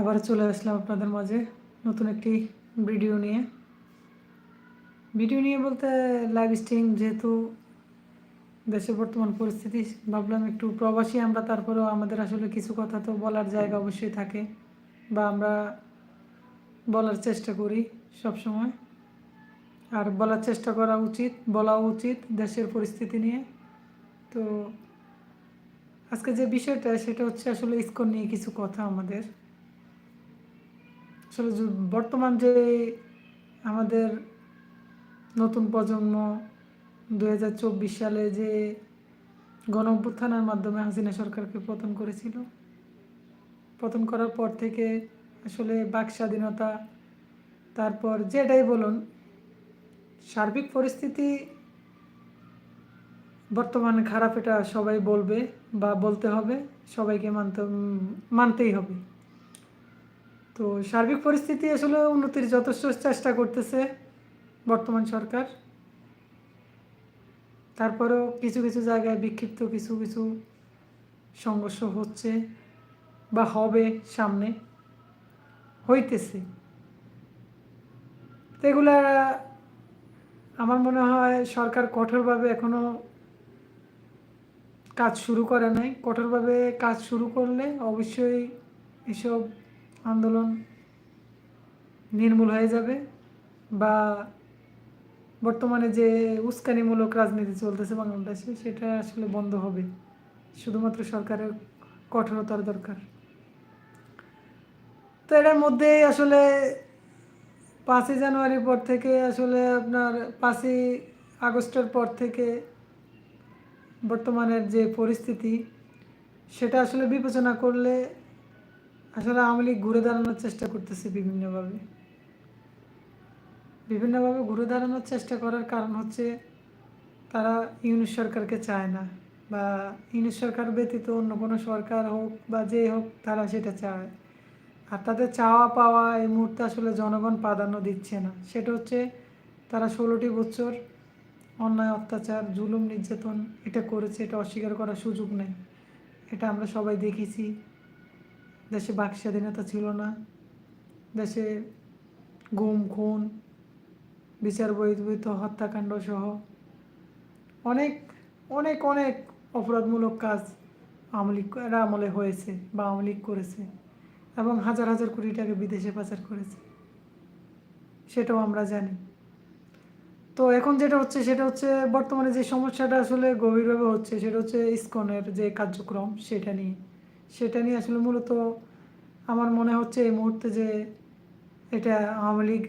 আবার চলে আসলাম আপনাদের মাঝে নতুন একটি ভিডিও নিয়ে। ভিডিও নিয়ে বলতে লাইভ স্ট্রিম যেহেতু দেশের বর্তমান পরিস্থিতি, ভাবলাম একটু প্রবাসী আমরা, তারপরেও আমাদের আসলে কিছু কথা তো বলার জায়গা অবশ্যই থাকে বা আমরা বলার চেষ্টা করি সব সময় আর বলার চেষ্টা করা উচিত বলা উচিত দেশের পরিস্থিতি নিয়ে। তো আজকে যে বিষয়টা, সেটা হচ্ছে আসলে ইস্কন নিয়ে কিছু কথা আমাদের। আসলে বর্তমান যে আমাদের নতুন প্রজন্ম দু হাজার চব্বিশ সালে যে গণ অভ্যুত্থানের মাধ্যমে হাসিনা সরকারকে পতন করেছিল, পতন করার পর থেকে আসলে বাক স্বাধীনতা, তারপর যেটাই বলুন, সার্বিক পরিস্থিতি বর্তমানে খারাপ এটা সবাই বলবে বা বলতে হবে, সবাইকে মানতে, মানতেই হবে। তো সার্বিক পরিস্থিতি আসলে উন্নতির যথেষ্ট চেষ্টা করতেছে বর্তমান সরকার। তারপরেও কিছু কিছু জায়গায় বিক্ষিপ্ত কিছু কিছু সংঘর্ষ হচ্ছে বা হবে সামনে, হইতেছে। তো এগুলা আমার মনে হয় সরকার কঠোরভাবে এখনও কাজ শুরু করে নাই। কঠোরভাবে কাজ শুরু করলে অবশ্যই এসব আন্দোলন নির্মূল হয়ে যাবে বা বর্তমানে যে উস্কানিমূলক রাজনীতি চলতেছে বাংলাদেশে, সেটা আসলে বন্ধ হবে। শুধুমাত্র সরকারের কঠোরতার দরকার। তো এটার মধ্যে আসলে পাঁচই জানুয়ারির পর থেকে আসলে আপনার পাঁচই আগস্টের পর থেকে বর্তমানের যে পরিস্থিতি, সেটা আসলে বিবেচনা করলে আসলে আওয়ামী লীগ ঘুরে দাঁড়ানোর চেষ্টা করতেছে বিভিন্নভাবে। বিভিন্নভাবে ঘুরে দাঁড়ানোর চেষ্টা করার কারণ হচ্ছে তারা ইউনিট সরকারকে চায় না বা ইউনিট সরকার ব্যতীত অন্য কোনো সরকার হোক বা যে হোক, তারা সেটা চায়। আর তাদের চাওয়া পাওয়া এই মুহূর্তে আসলে জনগণ প্রাধান্য দিচ্ছে না। সেটা হচ্ছে তারা ষোলোটি বছর অন্যায়, অত্যাচার, জুলুম, নির্যাতন এটা করেছে, এটা অস্বীকার করার সুযোগ নেই। এটা আমরা সবাই দেখেছি। দেশে বাক স্বাধীনতা ছিল না। দেশে গুম, খুন, বিচার বহির্ভূত, হত্যাকাণ্ড সহ অনেক অনেক অনেক অপরাধমূলক কাজ আওয়ামী লীগ আমলে হয়েছে বা আওয়ামী করেছে এবং হাজার হাজার কোটি টাকা বিদেশে পাচার করেছে। সেটাও আমরা জানি। তো এখন যেটা হচ্ছে, সেটা হচ্ছে বর্তমানে যে সমস্যাটা আসলে গভীরভাবে হচ্ছে, সেটা হচ্ছে ইসকনের যে কার্যক্রম, সেটা নিয়ে। সেটা নিয়ে আসলে মূলত আমার মনে হচ্ছে এই মুহূর্তে যে এটা আওয়ামী লীগ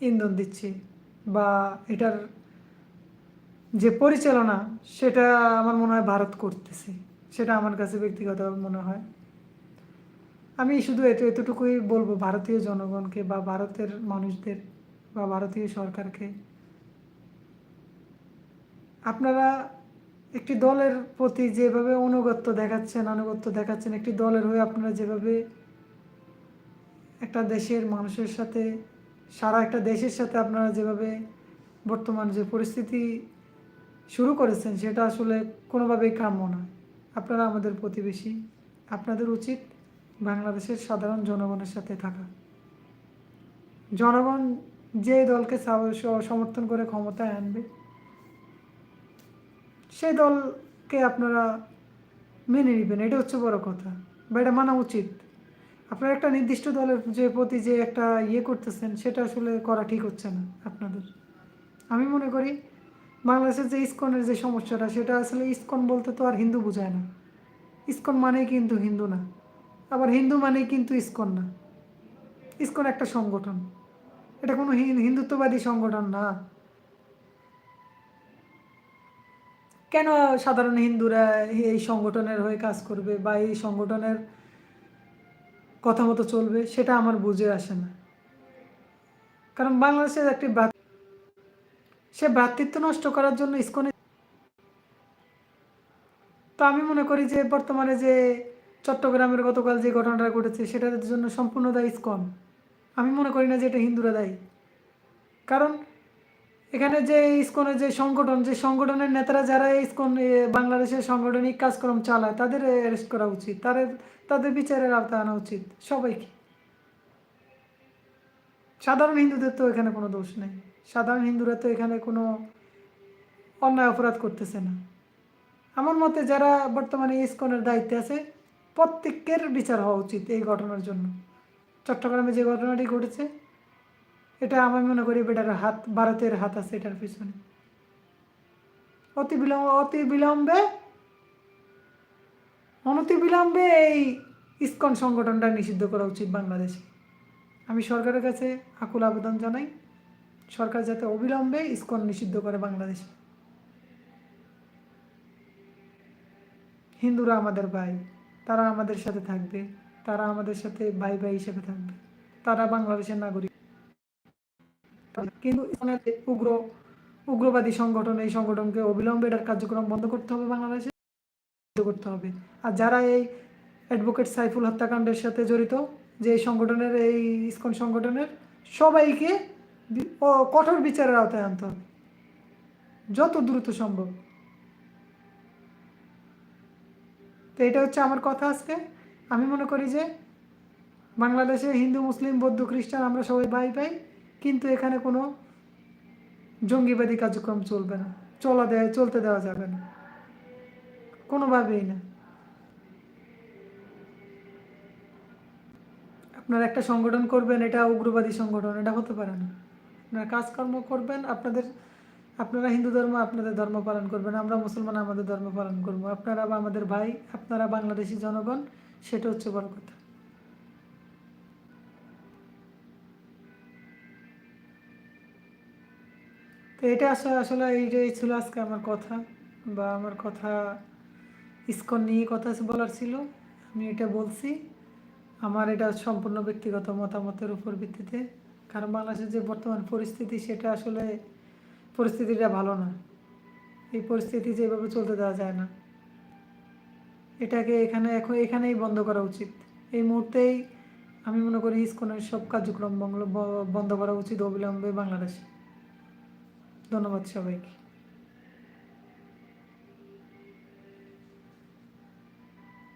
ইন্ধন দিচ্ছে বা এটার যে পরিচালনা সেটা আমার মনে হয় ভারত করতেছে। সেটা আমার কাছে ব্যক্তিগত মনে হয়। আমি শুধু এত, এতটুকুই বলব ভারতীয় জনগণকে বা ভারতের মানুষদের বা ভারতীয় সরকারকে। আপনারা একটি দলের প্রতি যেভাবে অনুগত্য দেখাচ্ছেন, আনুগত্য দেখাচ্ছেন, একটি দলের হয়ে আপনারা যেভাবে একটা দেশের মানুষের সাথে, সারা একটা দেশের সাথে আপনারা যেভাবে বর্তমান যে পরিস্থিতি শুরু করেছেন, সেটা আসলে কোনোভাবেই কাম্য না আপনারা আমাদের প্রতিবেশী, আপনাদের উচিত বাংলাদেশের সাধারণ জনগণের সাথে থাকা। জনগণ যে দলকে সমর্থন করে ক্ষমতায় আনবে সেই দলকে আপনারা মেনে নেবেন, এটা হচ্ছে বড় কথা। বা এটা মানা উচিত। আপনারা একটা নির্দিষ্ট দলের যে প্রতি যে একটা ইয়ে করতেছেন, সেটা আসলে করা ঠিক হচ্ছে না আপনাদের। আমি মনে করি বাংলাদেশের যে ইস্কনের যে সমস্যাটা, সেটা আসলে ইস্কন বলতে তো আর হিন্দু বোঝায় না। ইস্কন মানেই কিন্তু হিন্দু না। আবার হিন্দু মানেই কিন্তু ইস্কন না। ইস্কন একটা সংগঠন। এটা কোনো হিন- হিন্দুত্ববাদী সংগঠন না। কেন সাধারণ হিন্দুরা এই সংগঠনের হয়ে কাজ করবে বা এই সংগঠনের কথা মতো চলবে, সেটা আমার বুঝে আসে না। কারণ বাংলাদেশের একটি সে ভ্রাতৃত্ব নষ্ট করার জন্য ইস্কনে তো আমি মনে করি যে বর্তমানে যে চট্টগ্রামের গতকাল যে ঘটনাটা ঘটেছে, সেটার জন্য সম্পূর্ণ দায়ী ইস্কন। আমি মনে করি না যে এটা হিন্দুরা দায়ী। কারণ এখানে যে ইসকনের যে সংগঠন, যে সংগঠনের নেতারা যারা ইসকন বাংলাদেশের সাংগঠনিক কাজকর্ম চালায়, তাদের অ্যারেস্ট করা উচিত। তাদের তাদের বিচারের আওতায় আনা উচিত সবাইকে। সাধারণ হিন্দুদের তো এখানে কোনো দোষ নেই। সাধারণ হিন্দুরা তো এখানে কোনো অন্যায় অপরাধ করতেছে না। আমার মতে যারা বর্তমানে ইসকনের দায়িত্বে আছে, প্রত্যেকের বিচার হওয়া উচিত এই ঘটনার জন্য। চট্টগ্রামে যে ঘটনাটি ঘটেছে এটা আমি মনে করি বেটার হাত, ভারতের হাত আছে এটার পিছনে। অতি বিলম্ব অতি বিলম্বে অনতি বিলম্বে এই ইস্কন সংগঠনটা নিষিদ্ধ করা উচিত বাংলাদেশে। আমি সরকারের কাছে আকুল আবেদন জানাই, সরকার যাতে অবিলম্বে ইসকন নিষিদ্ধ করে বাংলাদেশে। হিন্দুরা আমাদের ভাই, তারা আমাদের সাথে থাকবে, তারা আমাদের সাথে ভাই ভাই হিসেবে থাকবে, তারা বাংলাদেশের নাগরিক। কিন্তু উগ্র, উগ্রবাদী সংগঠন, এই সংগঠনকে অবিলম্বে এটার কার্যক্রম বন্ধ করতে হবে বাংলাদেশে করতে হবে। আর যারা এই অ্যাডভোকেট সাইফুল হত্যাকাণ্ডের সাথে জড়িত, যে এই সংগঠনের, এই ইসকন সংগঠনের, সবাইকে কঠোর বিচারের আওতায় আনতে হবে। যত দ্রুত সম্ভব। তো এটা হচ্ছে আমার কথা আজকে। আমি মনে করি যে বাংলাদেশে হিন্দু, মুসলিম, বৌদ্ধ, খ্রিস্টান আমরা সবাই ভাই ভাই। কিন্তু এখানে কোনো জঙ্গিবাদী কার্যক্রম চলবে না। চলা দেয়, চলতে দেওয়া যাবে না। কোনোভাবেই না। আপনারা একটা সংগঠন করবেন, এটা উগ্রবাদী সংগঠন, এটা হতে পারে না। আপনারা কাজকর্ম করবেন, আপনাদের, আপনারা হিন্দু ধর্ম, আপনাদের ধর্ম পালন করবেন, আমরা মুসলমান, আমাদের ধর্ম পালন করব। আপনারা বা আমাদের ভাই, আপনারা বাংলাদেশি জনগণ, সেটা হচ্ছে বড় কথা। তো এটা আসলে আসলে এইটাই ছিল আজকে আমার কথা বা আমার কথা ইসকন নিয়ে কথা বলার ছিল। আমি এটা বলছি। আমার এটা সম্পূর্ণ ব্যক্তিগত মতামতের উপর ভিত্তিতে। কারণ বাংলাদেশের যে বর্তমান পরিস্থিতি, সেটা আসলে পরিস্থিতিটা ভালো না। এই পরিস্থিতি যেভাবে চলতে দেওয়া যায় না। এটাকে এখানে এখন এখানেই বন্ধ করা উচিত। এই মুহূর্তেই আমি মনে করি ইস্কনের সব কার্যক্রম বন্ধ বন্ধ করা উচিত অবিলম্বে বাংলাদেশে। ধন্যবাদ সবাইকে।